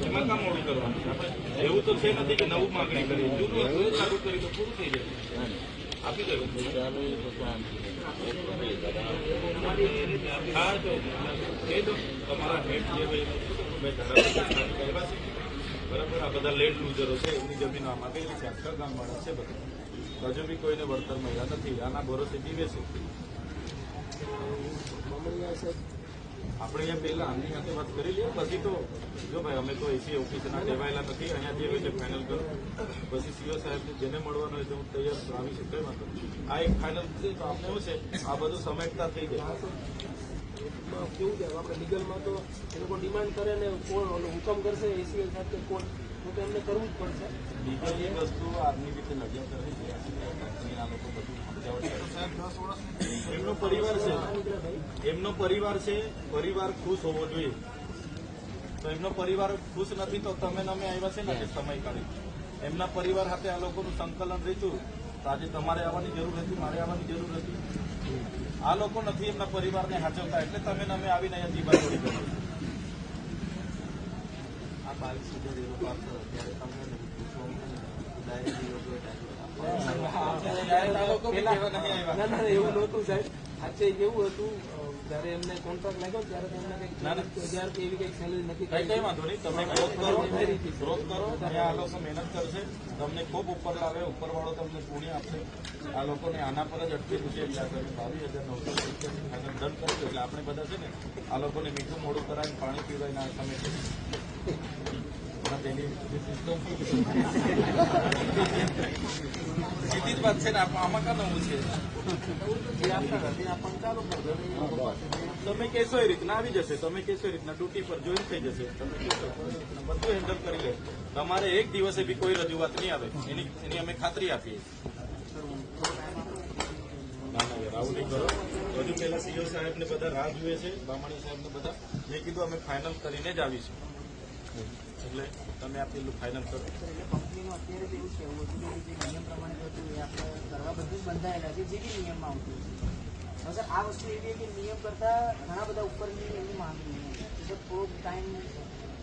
એમાં કામ કરવાનું એવું તો છે નથી નવું તમારા બરાબર આ બધા લેન્ડ લૂઝરો છે એમની જમીન આ ગયેલી છે આખા ગામવાળા છે બધા હજુ બી કોઈને વળતર મળ્યા નથી આના ભરોસે જીવે છે આપણે અહીંયા પહેલા આમની સાથે વાત કરી લઈએ. પછી તો, જો ભાઈ, અમે તો એસી ઓફિસના કહેવાયેલા નથી. અહીંયા જે હોય છે ફાઇનલ કરો પછી સીઓ સાહેબ જેને મળવાનો હોય હું તૈયાર આવી શકે આ એક ફાઇનલ છે, તો આપણે એવું છે? આ બધું સમેટતા થઈ જાય. કેવું છે આપણે લીગલમાં તો એ લોકો ડિમાન્ડ કરે ને કોણ હુકમ કરશે એસીએલ સાથે કોણ? તો એમને કરવું જ પડશે. એ વસ્તુ આર્મી રીતે લડ્યા કરવી છે. એમનો પરિવાર છે. એમનો પરિવાર છે. પરિવાર ખુશ હોવો જોઈએ. તો એમનો પરિવાર ખુશ નથી તો તમે અમે આવ્યા છે ને સમય કાઢી. એમના પરિવાર સાથે આ લોકોનું સંકલન રહેતું. તો આજે તમારે આવવાની જરૂર હતી મારે આવવાની જરૂર હતી આ લોકો નથી એમના પરિવારને હાચવતા એટલે તમે અમે આવીને અહીંયા દીવાળી કરી આ બાવીસ હજાર એ લોકો આપતો ત્યારે તમને નથી પૂછવું ડાયરેક્ટ એવું નહોતું સાહેબ. સાચે એવું હતું જ્યારે એમને કોન્ટ્રાક્ટ લાગ્યો ત્યારે તેમને ના, ના. કંઈક હજાર કે એવી કંઈક સેલરી નથી કઈ કઈ વાંધો નહીં. તમે ગ્રોથ કરો ગ્રોથ કરો. અને આ લોકો મહેનત કરશે. તમને ખૂબ ઉપર લાવે ઉપરવાળો તમને પુણ્ય આપશે. આ લોકોને આના પર જ અટકી રૂપિયા એટલે આપણે બાવીસ હજાર નવસો રૂપિયા આગળ દંડ કરજો એટલે આપણે બધા છે ને આ લોકોને મીઠું મોડું કરાવીને પાણી પીવાય ના સમય તેની સિસ્ટમ સીધી જ વાત છે ને આમાં કાં નવું છે? તમે કહેશો એ રીતના આવી જશે, તમે કહેશો એ રીતના ડ્યુટી પર જોઈન થઈ જશે, તમે કહેશો. બધું હેન્ડલ કરી લે. તમારે એક દિવસે બી કોઈ રજૂઆત નહીં આવે. એની એની અમે ખાતરી આપીએ. ના ના, યાર, આવું નહીં કરો. હજુ પહેલા સીઓ સાહેબ ને બધા રાહ જુએ છે, બામણી સાહેબને બધા. મેં કીધું અમે ફાઇનલ કરીને જ આવીશું. એટલે તમે આ પેલું ફાઇનલ કરો. કંપનીનું અત્યારે એવું છે હતું કે જે નિયમ પ્રમાણે હતું એ આપણે કરવા બધું બંધાયેલા છે, જે બી નિયમમાં આવતું સર આ વસ્તુ એવી કે નિયમ કરતા ઘણા બધા ઉપરની એમની માંગણી સર, થોડોક ટાઈમ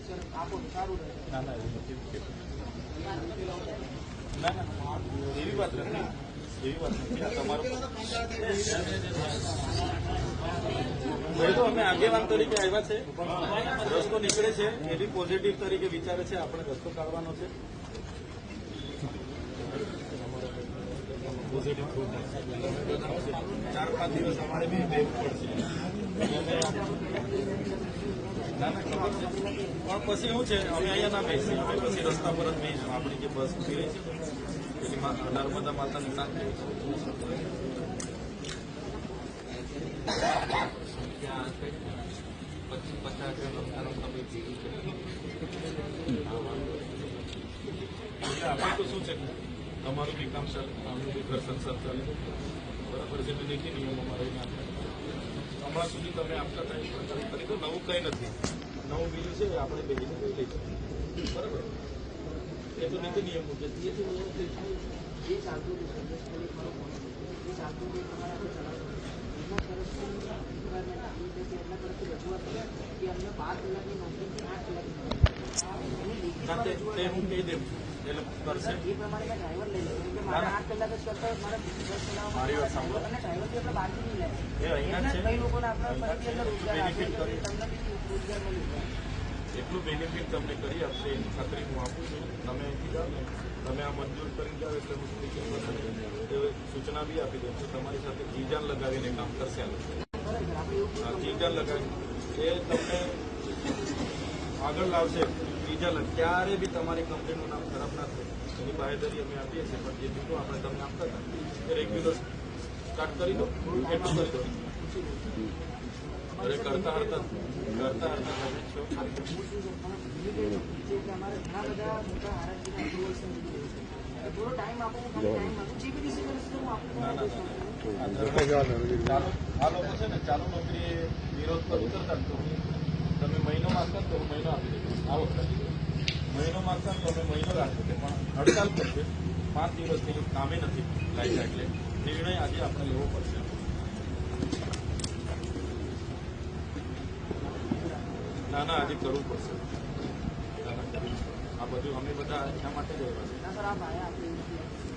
સર, આપો, સારું રહે. ના ના, એવું નથી ના ના, એવી વાત નથી. એવી વાત નથી. તમારો અમે આગેવાન તરીકે આવ્યા છે. રસ્તો નીકળે છે, એ બી પોઝિટિવ તરીકે વિચારે છે. આપણે રસ્તો કાઢવાનો છે. પોઝિટિવ ચાર પાંચ દિવસ અમારે બી બેવું પડશે ના ના ખબર છે પણ પછી શું છે અમે અહીંયા ના બેસીએ અમે પછી રસ્તા પર જ બેસીશું આપણી જે બસ ઊભી રહી છે પેલી મા- નર્મદા માતાનું નામ છે પચીસ પચાસ હજાર રસ્તાનો તમે એટલે આપણે તો શું છે તમારું બી કામ સર આમનું બી ઘર સંસાર ચાલે બરાબર છે નીતિ નિયમ અમારે હમણાં સુધી તમે આપતા હતા એ કરી તો નવું કંઈ નથી. નવું બીજું છે આપણે બેસીને લઈ લઈશું. બરાબર? એ તો નીતિ નિયમ મુજબ. જે ચાલતું સર એ હું કહી દઉં એટલે કરશે મારે વાત લે એ અહીંયા છે. એટલું બેનિફિટ તમને કરી આપશે. એની ખાતરી હું આપું છું. તમે તમે આ મંજૂર કરી જાઓ એટલે હું સૂચના બી આપી દઉં છું તમારી સાથે જીજાન લગાવીને કામ કરશે આ લોકો. જીજાન લગાવી. એ તમને આગળ લાવશે બીજા ક્યારે બી તમારી કંપનીનું નામ ખરાબ ના થાય, એની બાહેધરી અમે આપીએ છીએ, પણ જે જૂનું આપણે તમને આપતા હતા, એ રેગ્યુલર સ્ટાર્ટ કરી દો એટલું કરી દો. અરે કરતા હરતા કરતા હરતા તમે છો. થોડો ટાઈમ આપો છે ને, ચાલુ નોકરી વિરોધ પર ઉતરતા તો. તમે મહિનો માંગતા તો મહિનો આપી આ આવો. મહિનો માંગતા તો અમે મહિનો રાખી પણ હડતાલ કરશે પાંચ દિવસથી કામે નથી લાગ્યા એટલે. નિર્ણય આજે આપણે લેવો પડશે. ના ના, આજે કરવું પડશે. આ બધું અમે બધા એના માટે જ આવ્યા છીએ.